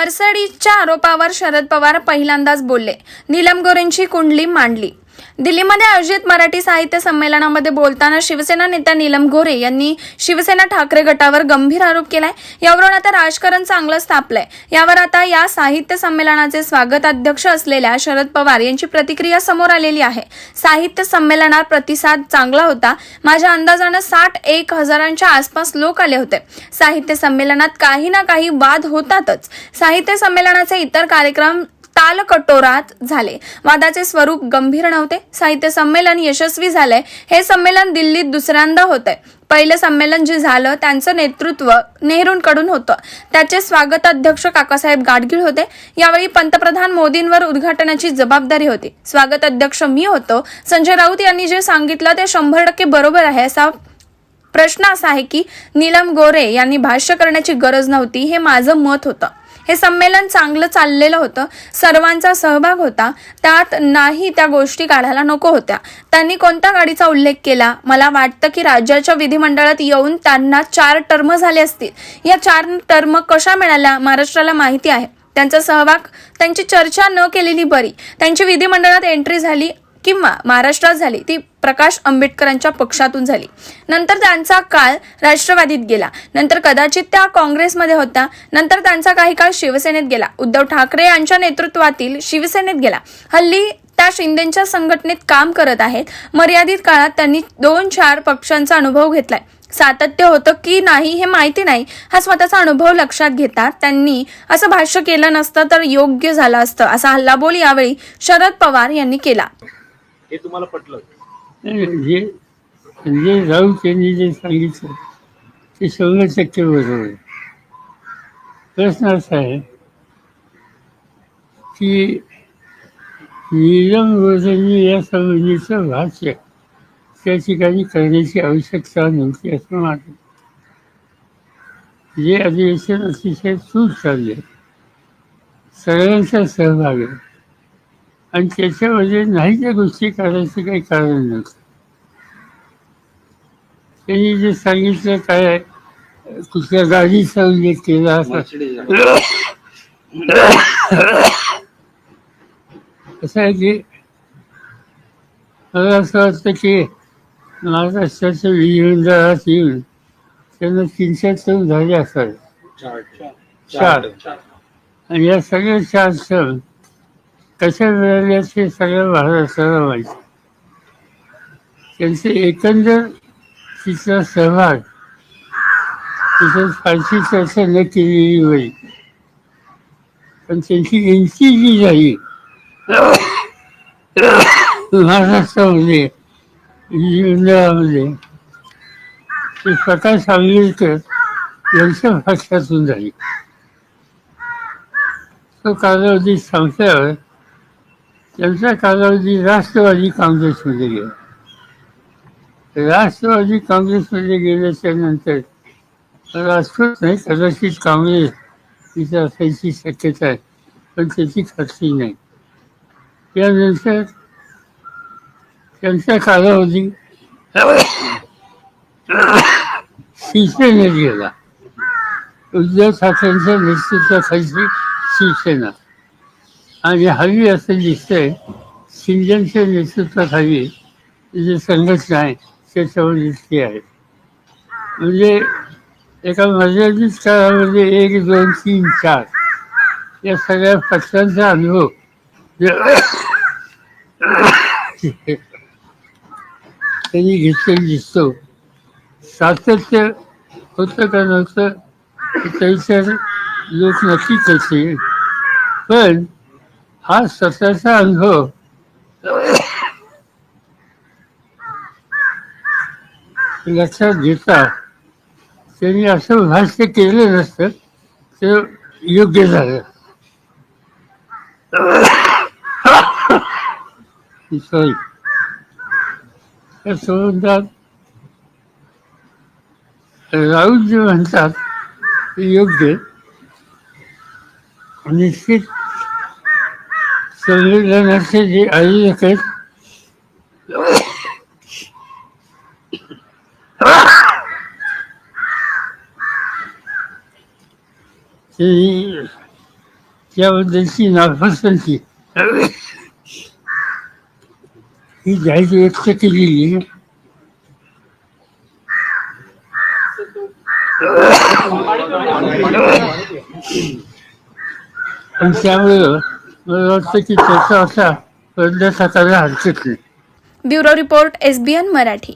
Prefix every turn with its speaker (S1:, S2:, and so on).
S1: मर्सडीजच्या आरोपावर शरद पवार पहिल्यांदाच बोलले. नीलम गोरेंची कुंडली मांडली. दिल्लीमध्ये आयोजित मराठी साहित्य संमेलनामध्ये बोलताना शिवसेना नेत्या नीलम गोरे यांनी शिवसेना ठाकरे गटावर गंभीर आरोप केलाय. यावरून आता राजकारण चांगलंच तापलंय. यावर आता या साहित्य संमेलनाचे स्वागत अध्यक्ष असलेल्या शरद पवार यांची प्रतिक्रिया समोर आलेली आहे. साहित्य संमेलनात प्रतिसाद चांगला होता. माझ्या अंदाजानं साठ एक हजारांच्या आसपास लोक आले होते. साहित्य संमेलनात काही ना काही वाद होतातच. साहित्य संमेलनाचे इतर कार्यक्रम तालकटोरात झाले. वादाचे स्वरूप गंभीर नव्हते. साहित्य संमेलन यशस्वी झालंय. हे संमेलन दिल्लीत दुसऱ्यांदा होतंय. पहिलं संमेलन जे झालं त्यांचं नेतृत्व नेहरूंकडून होतं. त्याचे स्वागताध्यक्ष काकासाहेब गाडगीळ होते. यावेळी पंतप्रधान मोदींवर उद्घाटनाची जबाबदारी होती. स्वागत अध्यक्ष मी होतो. संजय राऊत यांनी जे सांगितलं ते शंभर टक्के बरोबर आहे असा प्रश्न असा आहे की नीलम गोरे यांनी भाष्य करण्याची गरज नव्हती हे माझं मत होतं. हे संमेलन चांगलं चाललेलं होतं. सर्वांचा सहभाग होता. त्यात नाही त्या गोष्टी काढायला नको होत्या. त्यांनी कोणत्या गाडीचा उल्लेख केला? मला वाटतं की राज्याच्या विधिमंडळात येऊन त्यांना चार टर्म झाले असतील. या चार टर्म कशा मिळाल्या? महाराष्ट्राला माहिती आहे. त्यांचा सहभाग त्यांची चर्चा न केलेली बरी. त्यांची विधिमंडळात एंट्री झाली किंवा महाराष्ट्रात झाली ती प्रकाश आंबेडकरांच्या पक्षातून झाली. नंतर त्यांचा काळ राष्ट्रवादीत गेला. नंतर कदाचित त्या काँग्रेसमध्ये होत्या नंतर त्यांचा काही काळ शिवसेनेत गेला. उद्धव ठाकरे यांच्या नेतृत्वातील शिवसेनेत गेला. हल्ली त्या शिंदेच्या संघटनेत काम करत आहेत. मर्यादित काळात त्यांनी दोन चार पक्षांचा अनुभव घेतलाय. सातत्य होतं की नाही हे माहिती नाही. हा स्वतःचा अनुभव लक्षात घेता त्यांनी असं भाष्य केलं नसतं तर योग्य झालं असतं. असा हल्लाबोल यावेळी शरद पवार यांनी केला.
S2: हे तुम्हाला पटलं?
S3: जे जे राऊत यांनी जे सांगितलं ते शंभर टक्के बरोबर आहे. प्रश्न असा आहे की नीलम गोरेंनी या संबंधीचं भाष्य त्या ठिकाणी करण्याची आवश्यकता नव्हती असं वाटतं जे अधिवेशन अतिशय सूट चालले सगळ्यांचा सहभाग आहे. आणि त्याच्यामध्ये नाही त्या गोष्टी करायचं काही कारण नव्हतं. त्यांनी जे सांगितलं काय कुठल्या गाडीचा उल्लेख केला असा. आहे की मला असं वाटतं की महाराष्ट्राच्या विधिमंडळात येऊन त्यांना तीनशे टन झाले असावे. चार. आणि या सगळ्या चार सण कशा मिळाल्याचे सगळ्या महाराष्ट्राला माहिती त्यांचे एकंदर तिचा सहभाग तिथं फारशी चर्चा न केलेली होईल पण त्यांची एंट्री जी झाली महाराष्ट्रामध्ये विधिमंडळामध्ये ते प्रकाश आंबेडकर यांच्या पक्षातून झाली. तो कालावधी संपल्यावर त्यांचा कालावधी राष्ट्रवादी काँग्रेसमध्ये गेला. राष्ट्रवादी काँग्रेसमध्ये गेल्याच्यानंतर राष्ट्रवादी नाही कदाचित काँग्रेस तिथे असायची शक्यता आहे पण त्याची खात्री नाही. त्यानंतर त्यांचा कालावधी शिवसेनेत गेला. उद्धव ठाकरेंच्या नेतृत्वाखालची शिवसेना. आणि हवी असं दिसतंय शिंदेच्या नेतृत्वाखाली जे संघटना आहे त्याच्यावर दिसते आहे. म्हणजे एका मर्यादित काळामध्ये एक दोन तीन चार या सगळ्या पक्षांचा अनुभव त्यांनी घेतलेला दिसतो. सातत्य होतं का नव्हतं त्याच्यावर लोक नक्की करतील पण हा स्वतःचा अनुभव लक्षात घेता त्यांनी असं भाष्य केलं नसतं ते योग्य झालं. सॉरी. त्या संबंधात राऊत जे म्हणतात ते योग्य निश्चित संविधानाचे जे आयोजक आहेत ते त्याबद्दलची नापसंती ही जाहीर व्यक्त केलेली आणि त्यामुळं मला वाटतं की त्याचा असा बदल्यात हाताला हरकत नाही.
S1: Bureau report SBN Marathi.